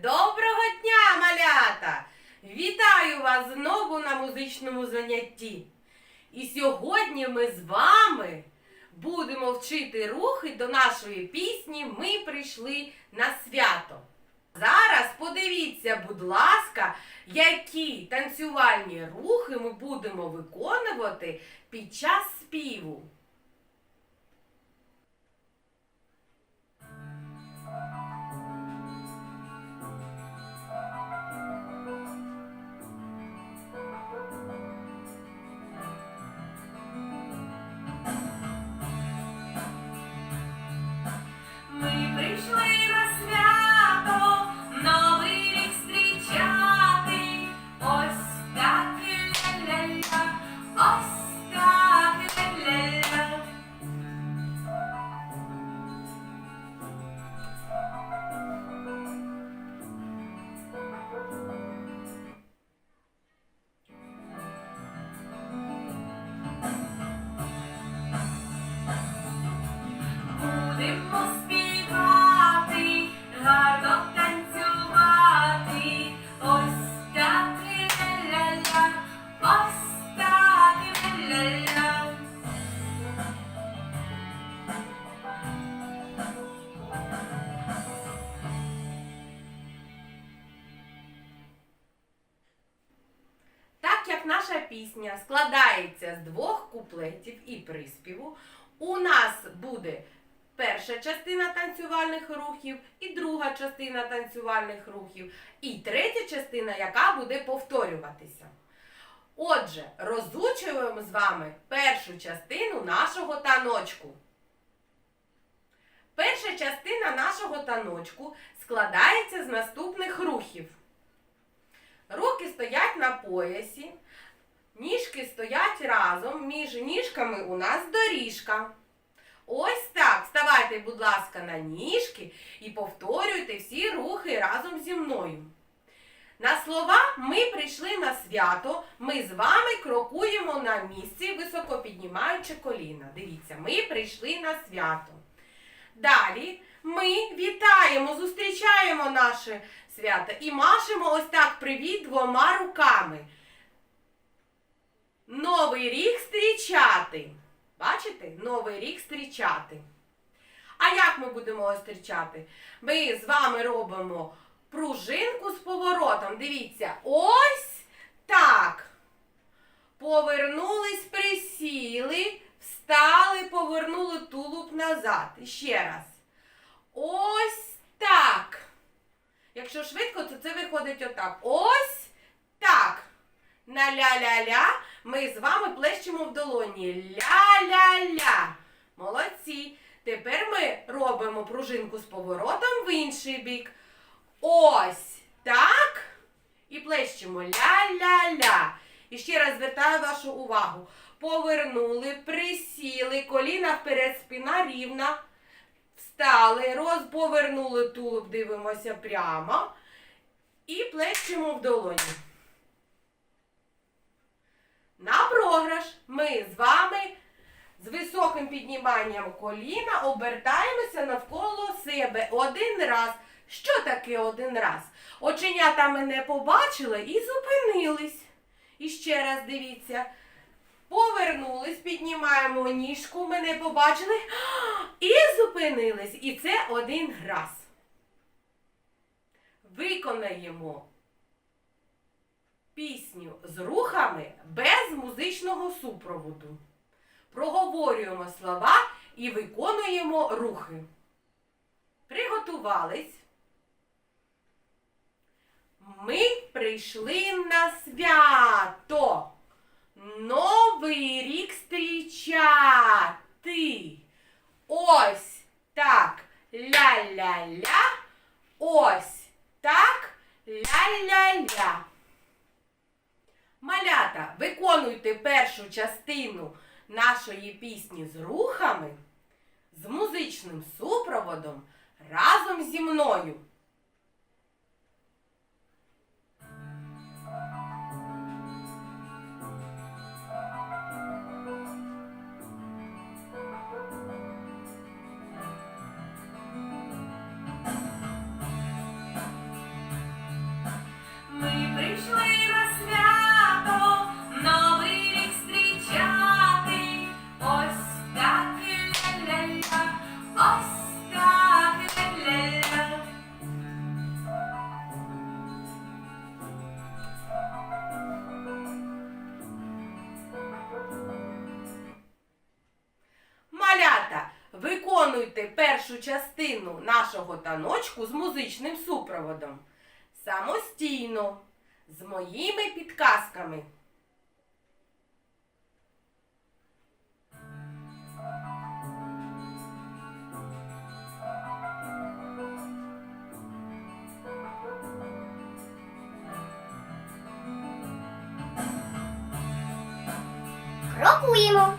Доброго дня, малята! Вітаю вас знову на музичному занятті. І сьогодні ми з вами будемо вчити рухи до нашої пісні Ми прийшли на свято. Зараз подивіться, будь ласка, які танцювальні рухи ми будемо виконувати під час співу. Пісня складається з двох куплетів і приспіву, у нас буде перша частина танцювальних рухів і друга частина танцювальних рухів, і третя частина, яка буде повторюватися. Отже, розучуємо з вами першу частину нашого таночку. Перша частина нашого таночку складається з наступних рухів. Руки стоять на поясі, ніжки стоять разом, між ніжками у нас доріжка. Ось так. Вставайте, будь ласка, на ніжки і повторюйте всі рухи разом зі мною. На слова ми прийшли на свято, ми з вами крокуємо на місці, високо піднімаючи коліна. Дивіться, ми прийшли на свято. Далі ми вітаємо, зустрічаємо наше свято і машемо ось так привіт двома руками. Новий рік зустрічати. Бачите? Новий рік зустрічати. А як ми будемо його зустрічати? Ми з вами робимо пружинку з поворотом. Дивіться, ось так. Повернулись, присіли, встали, повернули тулуб назад. І ще раз. Ось так. Якщо швидко, то це виходить отак. Ось так. На ля-ля-ля ми з вами плещемо в долоні. Ля-ля-ля. Молодці. Тепер ми робимо пружинку з поворотом в інший бік. Ось так. І плещемо ля-ля-ля. І ще раз звертаю вашу увагу. Повернули, присіли, коліна вперед, спина рівна. Встали, розповернули тулуб, дивимося прямо. І плещемо в долоні. На програш ми з вами з високим підніманням коліна обертаємося навколо себе один раз. Що таке один раз? Оченята мене побачили і зупинились. І ще раз дивіться. Повернулись, піднімаємо ніжку, мене побачили і зупинились. І це один раз. Виконаємо пісню з рухами без музичного супроводу. Проговорюємо слова і виконуємо рухи. Приготувались. Ми прийшли на свято. Новий рік зустрічати. Ось так. Ля-ля-ля. Ось так. Ля-ля-ля. Малята, виконуйте першу частину нашої пісні з рухами, з музичним супроводом разом зі мною. Першу частину нашого таночку з музичним супроводом самостійно, з моїми підказками. Крокуємо.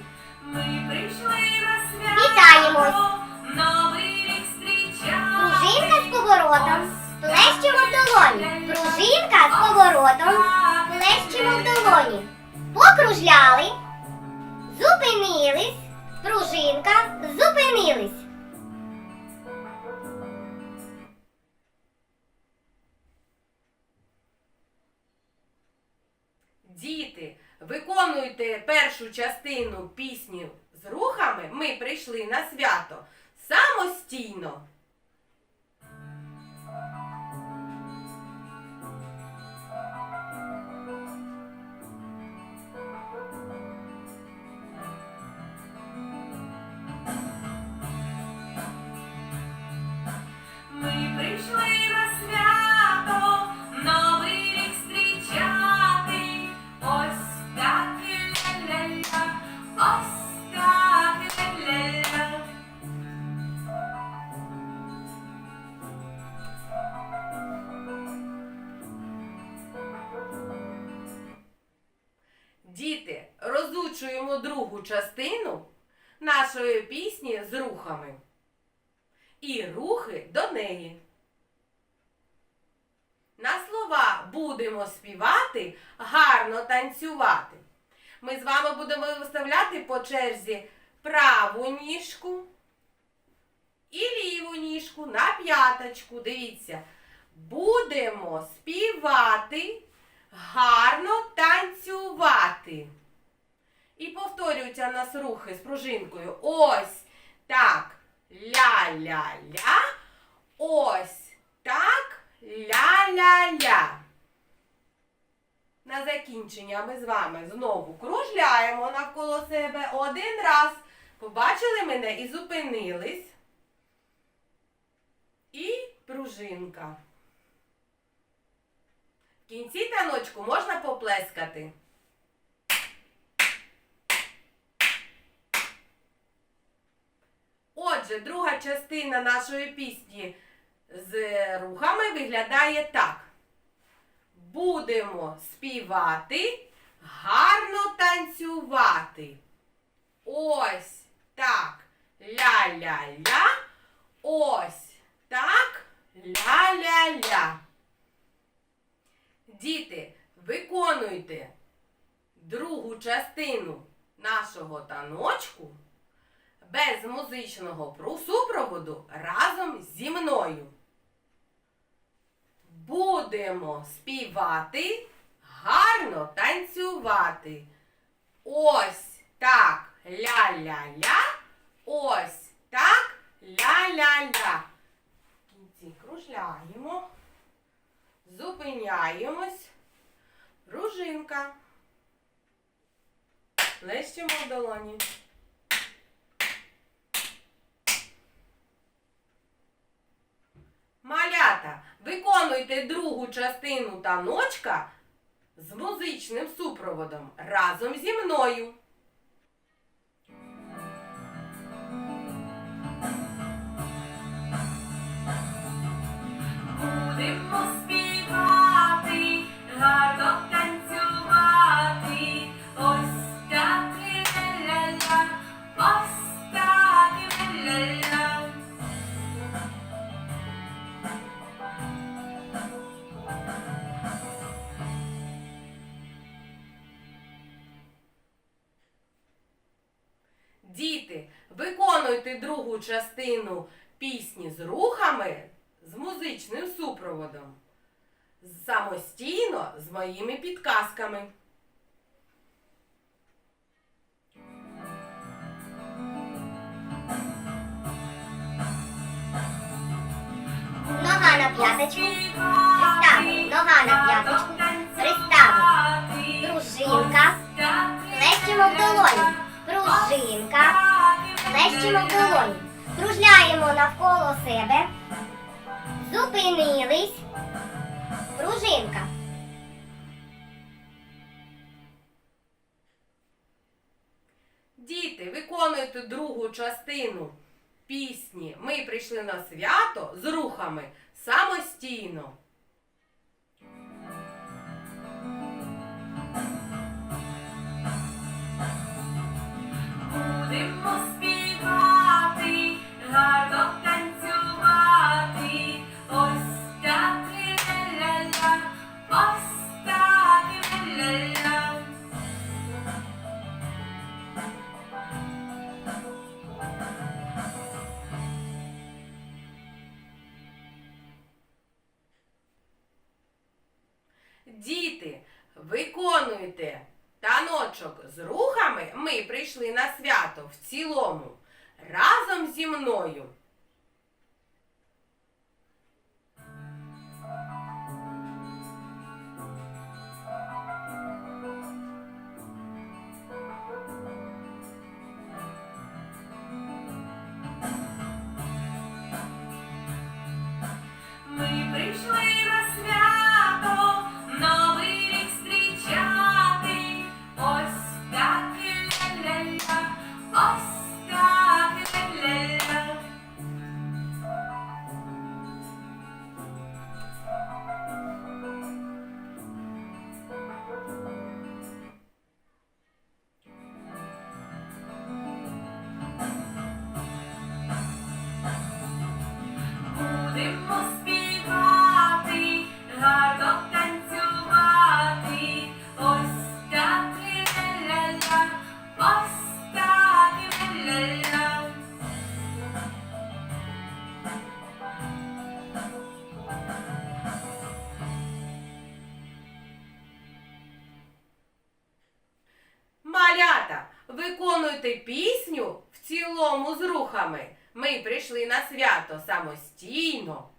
Ми прийшли на свято. Вітаємось. Поворотом. Плещемо в долоні. Пружинка з поворотом. Плещемо в долоні. Покружляли. Зупинились. Пружинка. Зупинились. Діти, виконуйте першу частину пісні з рухами. Ми прийшли на свято самостійно. Нашої пісні з рухами. І рухи до неї. На слова будемо співати, гарно танцювати. Ми з вами будемо виставляти по черзі праву ніжку і ліву ніжку на п'яточку. Дивіться, будемо співати, гарно танцювати. І повторюються у нас рухи з пружинкою. Ось так. Ля-ля-ля. Ось так. Ля-ля-ля. На закінчення ми з вами знову кружляємо навколо себе один раз. Побачили мене і зупинились. І пружинка. В кінці таночку можна поплескати. Отже, друга частина нашої пісні з рухами виглядає так. Будемо співати, гарно танцювати. Ось так. Ля-ля-ля. Ось так. Ля-ля-ля. Діти, виконуйте другу частину нашого таночку без музичного супроводу разом зі мною. Будемо співати, гарно танцювати. Ось так ля-ля-ля. Ось так ля-ля-ля. В кінці кружляємо. Зупиняємось. Пружинка. Лещимо в долоні. Малята, виконуйте другу частину таночка з музичним супроводом разом зі мною. Частину пісні з рухами з музичним супроводом. Самостійно з моїми підказками. Нога на п'яточку. Приставили. Нога на п'яточку. Приставили. Пружинка. Плещемо в долоні. Пружинка. Плещемо в долоні. Кружляємо навколо себе, зупинились, пружинка. Діти, виконуйте другу частину пісні. Ми прийшли на свято з рухами самостійно. Виконуйте пісню в цілому з рухами. Ми прийшли на свято самостійно.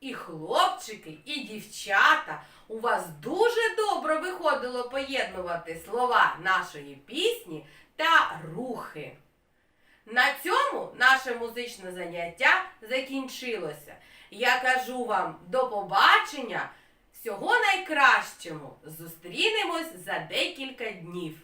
І хлопчики, і дівчата. У вас дуже добре виходило поєднувати слова нашої пісні та рухи. На цьому наше музичне заняття закінчилося. Я кажу вам до побачення, всього найкращому. Зустрінемось за декілька днів.